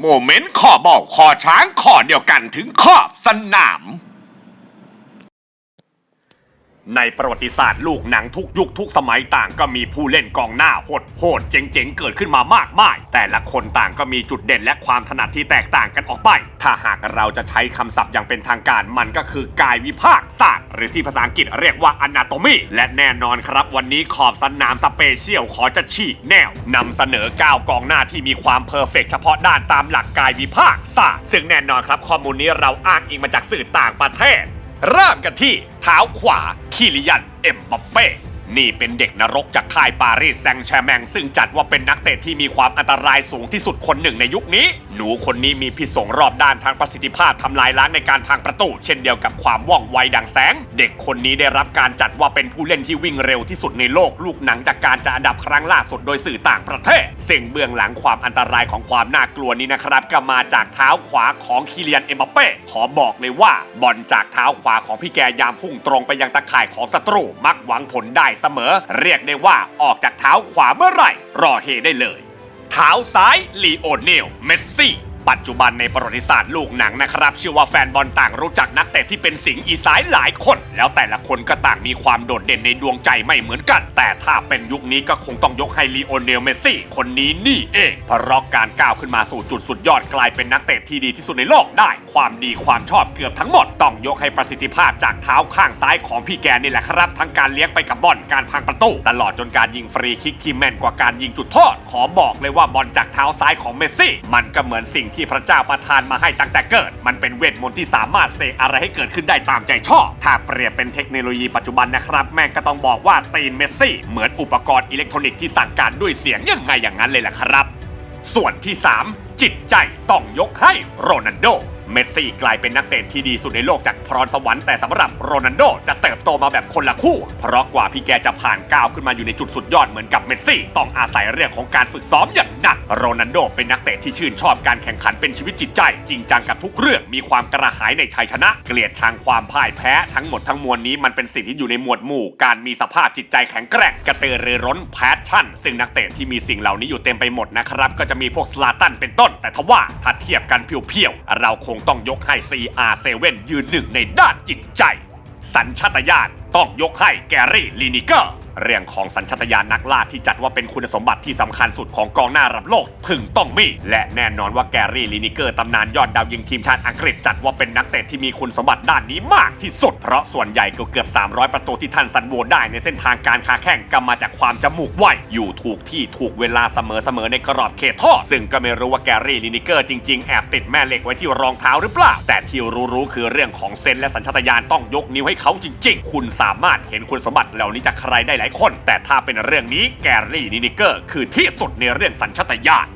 โมเมนต์ขอบอกขอช้างขอเดียวกันถึงขอบสนาม ในประวัติศาสตร์ลูกหนังทุกยุคทุกสมัยต่างก็มีผู้เล่นกองหน้าโหดโหดเจ๋งๆ เกิดขึ้นมามากมาย แต่ละคนต่างก็มีจุดเด่นและความถนัดที่แตกต่างกันออกไป ถ้าหากเราจะใช้คำศัพท์อย่างเป็นทางการมันก็คือกายวิภาคศาสตร์ หรือที่ภาษาอังกฤษเรียกว่า anatomy และแน่นอนครับ วันนี้ขอบสนามสเปเชียลขอจะฉีกแนวนำเสนอ9กองหน้าที่มีความเพอร์เฟกเฉพาะด้านตามหลักกายวิภาคศาสตร์ซึ่งแน่นอนครับข้อมูลนี้เราอ้างอิงมาจากสื่อต่างประเทศ เริ่มกันที่เท้าขวาคิริยันเอ็มบัปเป้ นี่เป็นเด็กนรกจากค่ายปารีสแซงต์แชร์แมง ซึ่งจัดว่าเป็นนักเตะที่มีความอันตรายสูงที่สุดคนหนึ่งในยุคนี้ หนูคนนี้มีพิษสงรอบด้านทางประสิทธิภาพทำลายล้างในการพังประตู เช่นเดียวกับความว่องไวดังแสง เด็กคนนี้ได้รับการจัดว่าเป็นผู้เล่นที่วิ่งเร็วที่สุดในโลกลูกหนังจากการจัดอันดับครั้งล่าสุดโดยสื่อต่างประเทศซึ่งเบื้องหลังความอันตรายของความน่ากลัวนี้นะครับก็มาจากเท้าขวาของคิเลียนเอ็มบัปเป้ขอบอกเลยว่าบอลจากเท้าขวาของพี่แกยามพุ่งตรงไปยังตะข่ายของศัตรูมักหวังผลได้เสมอ เรียกได้ว่าออกจากเท้าขวาเมื่อไหร่ รอเฮได้เลย เท้าซ้ายลีโอเนลเมสซี่ ปัจจุบันในประวัติศาสตร์ลูกหนังนะครับเชื่อว่าแฟนบอลต่างรู้จักนักเตะที่เป็นสิงห์อีสายหลายคน แล้วแต่ละคนก็ต่างมีความโดดเด่นในดวงใจไม่เหมือนกัน แต่ถ้าเป็นยุคนี้ก็คงต้องยกให้ลีโอเนลเมสซี่ คนนี้นี่เองเพราะการก้าวขึ้นมาสู่จุดสุดยอดกลายเป็นนักเตะที่ดีที่สุดในโลกได้ ความดีความชอบเกือบทั้งหมด ต้องยกให้ประสิทธิภาพจากเท้าข้างซ้ายของพี่แกนี่แหละครับ ทั้งการเลี้ยงไปกับบอลการพังประตูตลอดจนการยิงฟรีคิกที่แม่นกว่าการยิงจุดโทษขอบอกเลยว่าบอลจากเท้าซ้ายของเมสซี่ มันก็เหมือนสิ่งที่พระเจ้าประทานมาให้ตั้งแต่เกิด มันเป็นเวทมนต์ที่สามารถเสกอะไรให้เกิดขึ้นได้ตามใจชอบ ถ้าเปรียบเป็นเทคโนโลยีปัจจุบันนะครับแม่งก็ต้องบอกว่าตีนเมสซี่เหมือนอุปกรณ์อิเล็กทรอนิกส์ที่สั่งการด้วยเสียงยังไงอย่างนั้นเลยแหละครับ ส่วนที่ 3 จิตใจต้องยกให้โรนัลโด เมสซี่กลายเป็นนักเตะที่ดีสุดในโลกจากพรสวรรค์แต่สำหรับโรนัลโดจะเติบโตมาแบบคนละคู่ เพราะกว่าพี่แกจะผ่านก้าวขึ้นมาอยู่ในจุดสุดยอดเหมือนกับเมสซี่ ต้องอาศัยเรื่องของการฝึกซ้อมอย่างหนัก โรนัลโดเป็นนักเตะที่ชื่นชอบการแข่งขันเป็นชีวิตจิตใจ จริงจังกับทุกเรื่องมีความกระหายในชัยชนะ เกลียดชังความพ่ายแพ้ทั้งหมดทั้งมวลนี้มันเป็นสิ่งที่อยู่ในหมวดหมู่ การมีสภาพจิตใจแข็งแกร่งกระตือรือร้นแพชชั่น ซึ่งนักเตะที่มีสิ่งเหล่านี้อยู่เต็มไปหมดนะครับก็จะมีพวกสลาตันเป็นต้น แต่ทว่าถ้าเทียบกันเพียวๆเราคงต้องยกให้ CR7 ยืนหนึ่งในด้านจิตใจ สัญชาตญาณต้องยกให้แกรี่ลีนิเกอร์ เรื่องของสัญชาตญาณนักล่าที่จัดว่าเป็นคุณสมบัติที่สำคัญสุดของกองหน้าระดับโลกพึงต้องมี และแน่นอนว่าแกรี่ลีนิเกอร์ตำนานยอดดาวยิงทีมชาติอังกฤษจัดว่าเป็นนักเตะที่มีคุณสมบัติด้านนี้มากที่สุด เพราะส่วนใหญ่ก็เกือบ 300 ประตูที่ท่านสันโวได้ในเส้นทางการค้าแข่งก็มาจากความจมูกไวอยู่ถูกที่ถูกเวลาเสมอๆในกรอบเขตโทษซึ่งก็ไม่รู้ว่าแกรี่ลีนิเกอร์จริงๆแอบติดแม่เหล็กไว้ที่รองเท้าหรือเปล่า แต่ที่รู้ๆคือเรื่องของเซนและสัญชาตญาณต้องยกนิ้วให้เขาจริง ๆ คุณสามารถเห็นคุณสมบัติเหล่านี้จากใครได้หลายคน แต่ถ้าเป็นเรื่องนี้แกรี่นินิเกอร์ คือที่สุดในเรื่องสัญชาตญาณ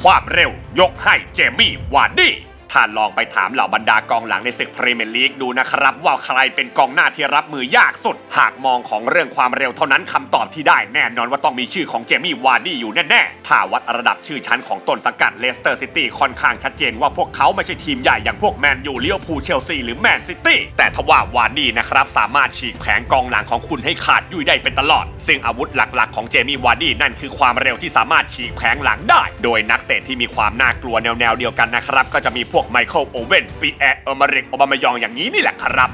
ความเร็วยกให้เจมี่วานดี้ ถ้าลองไปถามเหล่าบรรดากองหลังในศึกพรีเมียร์ลีกดูนะครับ ว่าใครเป็นกองหน้าที่รับมือยากสุด หากมองของเรื่องความเร็วเท่านั้นคำตอบที่ได้แน่นอนว่าต้องมีชื่อของเจมี่วาร์ดี้อยู่แน่ๆ ถ้าวัดระดับชื่อชั้นของต้นสังกัดเลสเตอร์ซิตี้ค่อนข้างชัดเจนว่าพวกเขาไม่ใช่ทีมใหญ่อย่างพวกแมนยูเลียวพูเชลซีหรือแมนซิตี้แต่ทว่าวาร์ดี้นะครับสามารถฉีกแผงกองหลังของคุณให้ขาดยุ่ยได้เป็นตลอด ซึ่งอาวุธหลักๆ ของเจมี่วาร์ดี้นั่นคือความเร็วที่สามารถฉีกแผงหลังได้ โดยนักเตะที่มีความน่ากลัวแนวๆเดียวกันนะครับก็จะมีพวกไมเคิลโอเว่นปีแอร์เออร์มาริกโอบามายองอย่างนี้นี่แหละครับ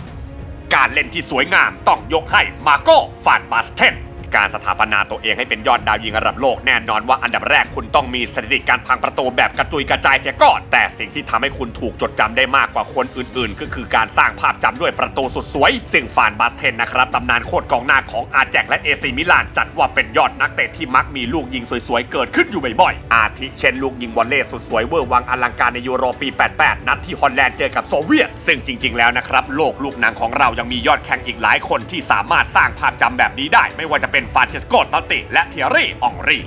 การเล่นที่สวยงามต้องยกให้มาโก้ฟานบาสเทน การสถาปนาตัวเองให้เป็นยอดดาวยิงระดับโลกแน่นอนว่าอันดับแรกคุณต้องมีสถิติการพังประตูแบบกระจุยกระจายเสียก่อน แต่สิ่งที่ทำให้คุณถูกจดจำได้มากกว่าคนอื่นๆ ก็คือการสร้างภาพจำด้วยประตูสุดสวย ซึ่งฟานบาสเทนนะครับตำนานโคตรกองหน้าของอาแจกและเอซีมิลานจัดว่าเป็นยอดนักเตะที่มักมีลูกยิงสวยๆเกิดขึ้นอยู่บ่อยๆ อาทิเช่นลูกยิงวอลเลย์สุดสวยเวอร์วังอลังการในยูโรปี 88 นัดที่ฮอลแลนด์เจอกับโซเวียต ซึ่งจริง ๆ แล้วนะครับโลกลูกหนังของเรายังมียอดแข่งอีกหลายคนที่สามารถสร้างภาพจำแบบนี้ได้ ไม่ว่าจะเป็นฟานเชสโกตอตติ และเทียรี่อองรี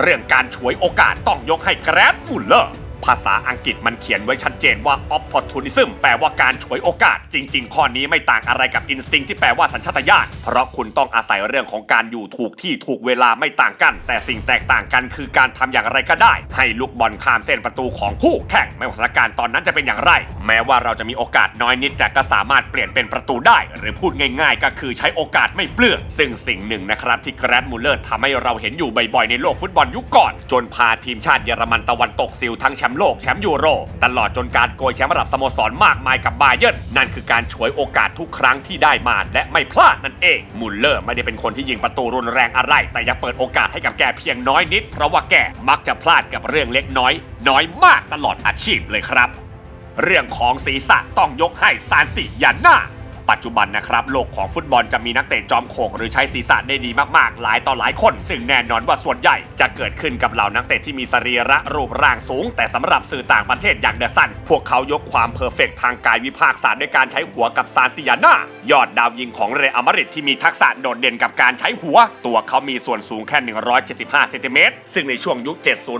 เรื่องการฉวยโอกาสต้องยกให้แกรดมุลเลอร์ ภาษาอังกฤษมันเขียนไว้ชัดเจนว่า opportunism แปลว่าการฉวยโอกาส จริง ๆ ข้อนี้ไม่ต่างอะไรกับ instinct ที่แปลว่าสัญชาตญาณ เพราะคุณต้องอาศัยเรื่องของการอยู่ถูกที่ถูกเวลาไม่ต่างกัน แต่สิ่งแตกต่างกันคือการทำอย่างไรก็ได้ ให้ลูกบอลข้ามเส้นประตูของคู่แข่งไม่ว่าสถานการณ์ตอนนั้นจะเป็นอย่างไร แม้ว่าเราจะมีโอกาสน้อยนิดแต่ก็สามารถเปลี่ยนเป็นประตูได้ หรือพูดง่าย ๆ ก็คือใช้โอกาสไม่เปลืองซึ่งสิ่งหนึ่งนะครับที่แกรดมูลเลอร์ทำให้เราเห็นอยู่บ่อยๆในโลกฟุตบอลยุคก่อน จนพาทีมชาติเยอรมันตะวันตกซิลทั้งแชมป์โลกแชมป์ยูโร ตลอดจนการโกยแชมป์ระดับสโมสรมากมายกับบาเยิร์นนั่นคือการฉวยโอกาสทุกครั้งที่ได้มาและไม่พลาดนั่นเองมุลเลอร์ไม่ได้เป็นคนที่ยิงประตูรุนแรงอะไร แต่ยังเปิดโอกาสให้กับแกเพียงน้อยนิด เพราะว่าแกมักจะพลาดกับเรื่องเล็กน้อย น้อยมากตลอดอาชีพเลยครับ เรื่องของศีรษะต้องยกให้ซานติยาน่า ปัจจุบันนะครับโลกของฟุตบอลจะมีนักเตะจอมโขงหรือใช้ศีรษะได้ดีมากๆ หลายต่อหลายคน ซึ่งแน่นอนว่าส่วนใหญ่จะเกิดขึ้นกับเหล่านักเตะที่มีสรีระรูปร่างสูง แต่สำหรับสื่อต่างประเทศอย่างเดอะซันพวกเขายกความเพอร์เฟกต์ทางกายวิภาคศาสตร์ด้วยการใช้หัวกับซานติยาน่ายอดดาวยิงของเรอัลมาดริดที่มีทักษะโดดเด่นกับการใช้หัว ตัวเขามีส่วนสูงแค่ 175เซนติเมตรซึ่งในช่วงยุค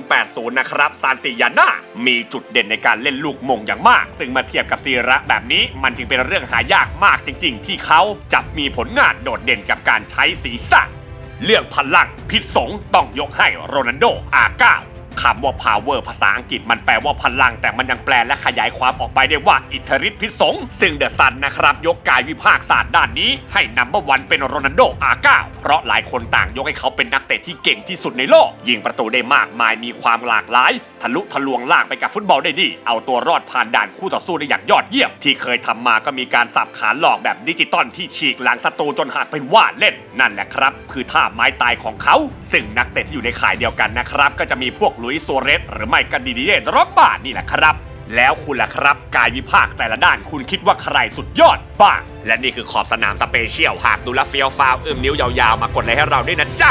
70-80 นะครับซานติยาน่ามีจุดเด่นในการเล่นลูกมงอย่างมาก ซึ่งมาเทียบกับซีระแบบนี้มันจึงเป็นเรื่องหายากมากจริงๆ ที่เขาจะมีผลงานโดดเด่นกับการใช้สีสันเรื่องพลังพิษสงต้องยกให้โรนัลโดอาก้า คำว่า power ภาษาอังกฤษมันแปลว่าพลัง แต่มันยังแปลและขยายความออกไปได้ว่าอิทธิฤทธิพิสงซึ่งเดอะซันนะครับ ยกกายวิภาคศาสตร์ด้านนี้ ให้นัมเบอร์วันเป็นโรนัลโดอาก้าเพราะหลายคนต่างยกให้เขาเป็นนักเตะที่เก่งที่สุดในโลก ยิงประตูได้มากมายมีความหลากหลาย ทะลุทะลวงล่างไปกับฟุตบอลได้ดี เอาตัวรอดผ่านด่านคู่ต่อสู้ได้อย่างยอดเยี่ยมที่เคยทำมาก็มีการสับขาหลอกแบบดิจิตอลที่ฉีกหลังศัตรูจนหักเป็นว่าเล่นนั่นแหละครับ คือท่าไม้ตายของเขา ซึ่งนักเตะที่อยู่ในข่ายเดียวกันนะครับก็จะมีพวกลุยส์ซัวเรสหรือไม่ก็ดีดีเย่ดร็อกบานี่แหละครับ แล้วคุณล่ะครับ กายวิภาคแต่ละด้านคุณคิดว่าใครสุดยอดบ้าง และนี่คือขอบสนามสเปเชียลหากดูแลเฟียวฟาวอึมนิ้วยาวๆ มากดไลค์ให้เราด้วยนะจ๊ะ